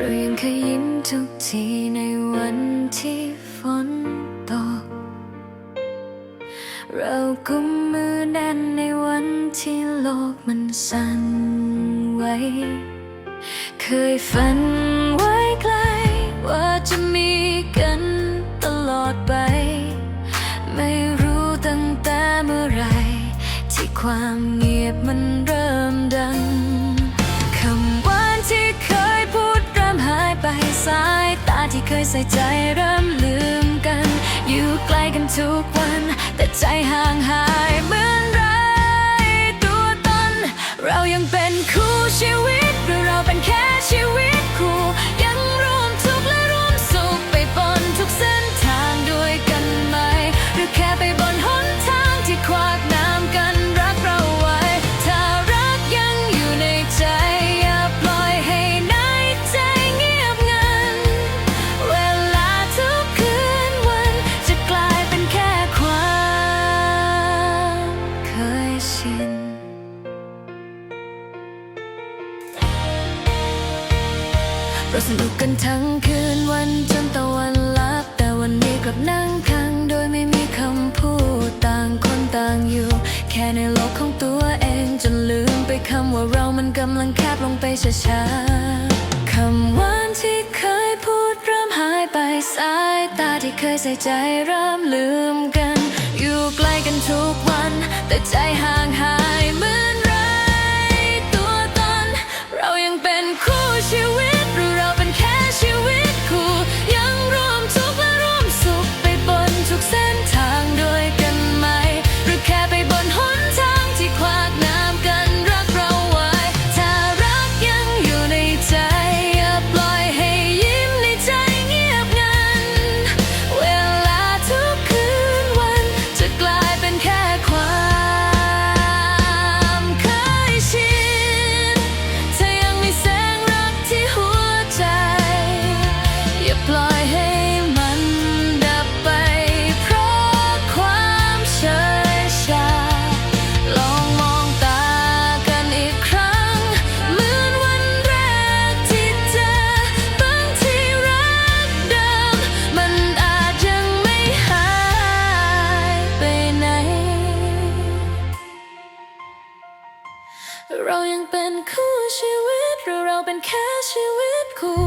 รายังเคยยิ้มทุกทีในวันที่ฝนตก เรากุมมือแน่นในวันที่โลกมันสั่นไหว เคยฝันไว้ไกลว่าจะมีกันตลอดไป ไม่รู้ตั้งแต่เมื่อไรที่ความเงียบ ที่เคยใส่ใจเริ่มลืมกัน อยู่ใกล้กันทุกวัน แต่ใจห่างหายเหมือน เราสนุกกันทั้งคืนวันจนตะวันลับ แต่วันนี้กลับนั่งคังโดยไม่มีคำพูดต่างคนต่างอยู่ แค่ในโลกของตัวเองจนลืมไปคำว่าเรามันกำลังแคบลงไปช้าๆคำหวานที่เคยพูดเริ่มหายไปสายตาที่เคยใส่ใจเริ่มลืมกัน อยู่ใกล้กันทุกวัน แต่ใจห่างหา อย่าปล่อยให้มันดับไป เพราะความเฉยชา ลองมองตากันอีกครั้ง เหมือนวันแรกที่เจอบางทีรักเดิม มันอาจยังไม่หายไปไหน เรายังเป็นคู่ชีวิตหรือเราเป็นแค่ชีวิตคู่